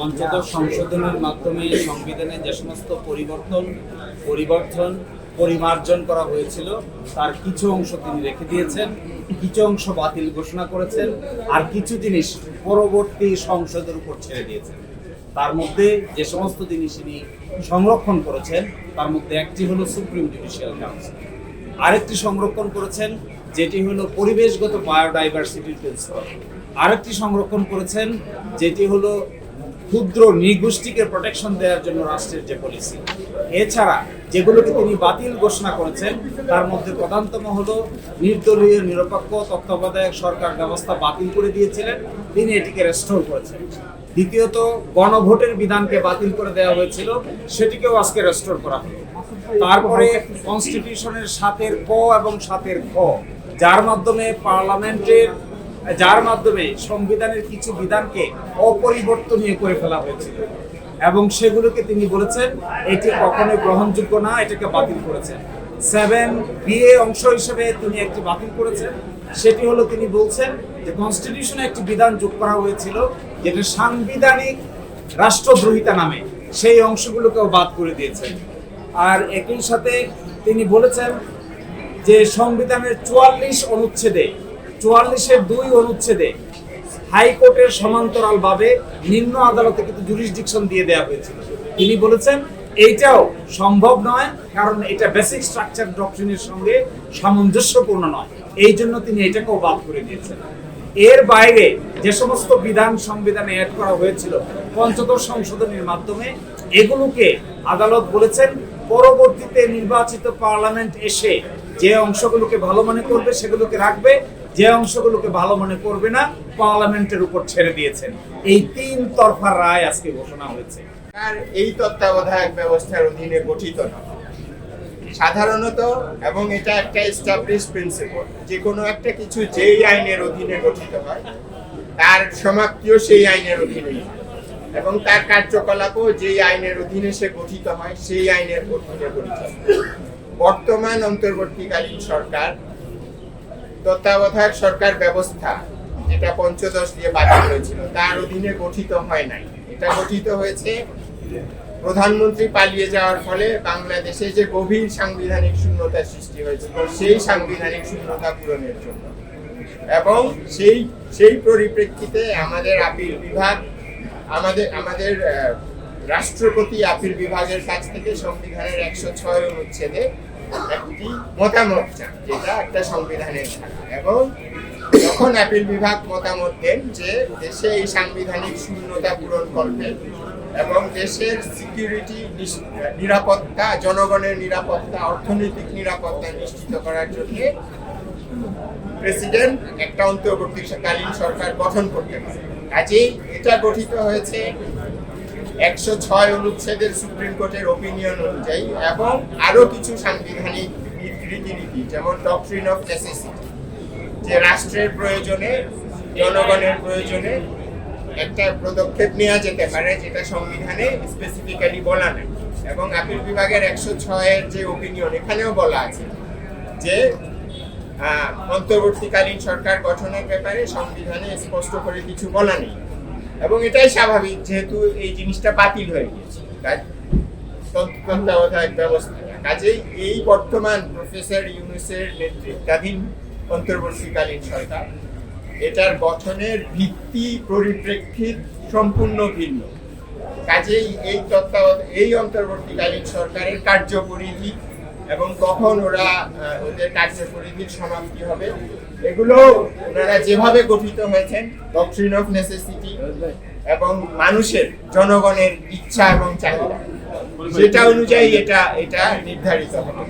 পঞ্চদশ সংশোধনের মাধ্যমে সংবিধানে যে সমস্ত পরিবর্তন পরিবর্তন পরিমার্জন করা হয়েছিল, তার কিছু অংশ তিনি রেখে দিয়েছেন, কিছু অংশ বাতিল ঘোষণা করেছেন, আর কিছু জিনিস পরবর্তী সংসদের উপর ছেড়ে দিয়েছেন। তার মধ্যে যে সমস্ত জিনিস তিনি সংরক্ষণ করেছেন, তার মধ্যে একটি হলো সুপ্রিম জুডিশিয়াল কাউন্সিল আরেকটি সংরক্ষণ করেছেন, যেটি হলো পরিবেশগত বায়োডাইভার্সিটির প্রিন্সিপাল আরেকটি সংরক্ষণ করেছেন, যেটি হলো ক্ষুদ্র নৃগোষ্ঠীকে প্রোটেকশন দেওয়ার জন্য রাষ্ট্রের যে পলিসি এছাড়া যেগুলোকে তিনি বাতিল ঘোষণা করেছেন, তার মধ্যে প্রধানতম হল নির্দলীয় নিরপেক্ষ তত্ত্বাবধায়ক সরকার ব্যবস্থা বাতিল করে দিয়েছিলেন, তিনি এটিকে রেস্টোর করেছেন। দ্বিতীয়ত, গণভোটের বিধানকে বাতিল করে দেওয়া হয়েছিল, সেটিকেও আজকে রেস্টোর করা হলো। তারপরে কনস্টিটিউশনের সাতের ক এবং সাতের খ যার মাধ্যমে পার্লামেন্টের যার মাধ্যমে সংবিধানের কিছু বিধানকে অপরিবর্তনীয় করে ফেলা হয়েছিল। এবং সেগুলোকে তিনি বলেছেন, এটি কখনোই গ্রহণযোগ্য না, এটাকে বাতিল করেছেন সেভেন বিএ অংশ হিসেবে তিনি একটি বাতিল করেছেন। সেটি হলো তিনি বলছেন যে, কনস্টিটিউশনে একটি বিধান যোগ করা হয়েছিল, যেটা সাংবিধানিক রাষ্ট্রদ্রোহিতা নামে। সেই অংশগুলোকেও বাদ করে দিয়েছেন। আর একই সাথে তিনি বলেছেন যে, সংবিধানের চুয়াল্লিশ অনুচ্ছেদে চুয়াল্লিশের দুই অনুচ্ছেদে হাইকোর্টের সমান্তরালভাবে নিম্ন আদালতে কিন্তু জুরিসডিকশন দিয়ে দেওয়া হয়েছিল। তিনি বলেছেন, এইটাও সম্ভব নয়, কারণ এটা বেসিক স্ট্রাকচার ডক্ট্রিনের সঙ্গে সামঞ্জস্যপূর্ণ নয়। এই জন্য তিনি এটাকেও বাদ করে দিয়েছেন। এর বাইরে যে সমস্ত বিধান সংবিধানে অ্যাড করা হয়েছিল, পঞ্চদশ সংশোধনীর মাধ্যমে, এগুলোকে আদালত বলেছেন, পরবর্তীতে নির্বাচিত পার্লামেন্ট এসে যে অংশগুলোকে ভালো মনে করবে, সেগুলোকে রাখবে যে অংশগুলোকে ভালো মনে করবে না, পার্লামেন্টের উপর ছেড়ে দিয়েছেন। এই তিন তরফা রায় আজকে ঘোষণা হয়েছে। এই তত্ত্বাবধায়ক ব্যবস্থার অধীনে গঠিত নয় সাধারণত, এবং এটা একটা এস্টাবলিশ প্রিন্সিপল যে কোনো একটা কিছু যেই আইনের অধীনে গঠিত হয়, তার সমাপ্তিও সেই আইনের অধীনে এবং তার কার্যকলাপও যেই আইনের অধীনে সে গঠিত হয়, সেই আইনের অধীনে গঠিত। বর্তমান অন্তর্বর্তীকালীন সরকার তত্ত্বাবধায়ক সরকার ব্যবস্থা, যেটা পঞ্চদশ দিয়ে বাতিল হয়েছিল, তার অধীনে গঠিত হয় নাই। এটা গঠিত হয়েছে, প্রধানমন্ত্রী পালিয়ে যাওয়ার ফলে বাংলাদেশে যে গভীর সাংবিধানিক শূন্যতা সৃষ্টি হয়েছিল, সেই সাংবিধানিক শূন্যতা পূরণের জন্য। এবং সেই সেই পরিপ্রেক্ষিতে আমাদের আপিল বিভাগ, আমাদের আমাদের রাষ্ট্রপতি আপিল বিভাগের কাছ থেকে সংবিধানের একশো ছয় অনুচ্ছেদে একটি মতামত চান যেটা একটা সংবিধানের এবং আপিল বিভাগ মতামত দেন যে দেশে এই সাংবিধানিক শূন্যতা পূরণ করবে এবং দেশের সিকিউরিটি নিরাপত্তা, জনগণের নিরাপত্তা, অর্থনৈতিক নিরাপত্তা নিশ্চিত করার জন্য প্রেসিডেন্ট একটা অন্তর্বর্তীকালীন সরকার গঠন করতে পারে। কাজেই এটা গঠিত হয়েছে একশো ছয় অনুচ্ছেদের সুপ্রিম কোর্টের ওপিনিয়ন অনুযায়ী এবং আরও কিছু সাংবিধানিক রীতিনীতি, যেমন ডক্ট্রিন অফ নেসেসিটি যে রাষ্ট্রের প্রয়োজনে, জনগণের প্রয়োজনে একটা পদক্ষেপ নেওয়া যেতে পারে, যেটা সংবিধানে স্পেসিফিক্যালি বলা নেই। এবং আপিল বিভাগের একশো ছয়ের যে ওপিনিয়ন এখানেও বলা আছে যে অন্তর্বর্তীকালীন সরকার গঠনের ব্যাপারে সংবিধানে স্পষ্ট করে কিছু বলা নেই। এবং এটাই স্বাভাবিক, যেহেতু এই জিনিসটা বাতিল হয়ে গিয়েছে। ব্যবস্থা। কাজেই এই বর্তমান প্রফেসর ইউনুসের নেতৃত্বাধীন অন্তর্বর্তীকালীন সরকার, এটার গঠনের ভিত্তি পরিপ্রেক্ষিত সম্পূর্ণ ভিন্ন। কাজেই এই তত্ত্বাবধায়ক এই অন্তর্বর্তীকালীন সরকারের কার্যপরিধি এবং কখন ওরা ওদের কার্যপরিধির সমাপ্তি হবে, এগুলো ওনারা যেভাবে গঠিত হয়েছেন ডক্ট্রিন অফ নেসেসিটি এবং মানুষের, জনগণের ইচ্ছা এবং চাহিদা। সেটা অনুযায়ী এটা এটা নির্ধারিত হবে।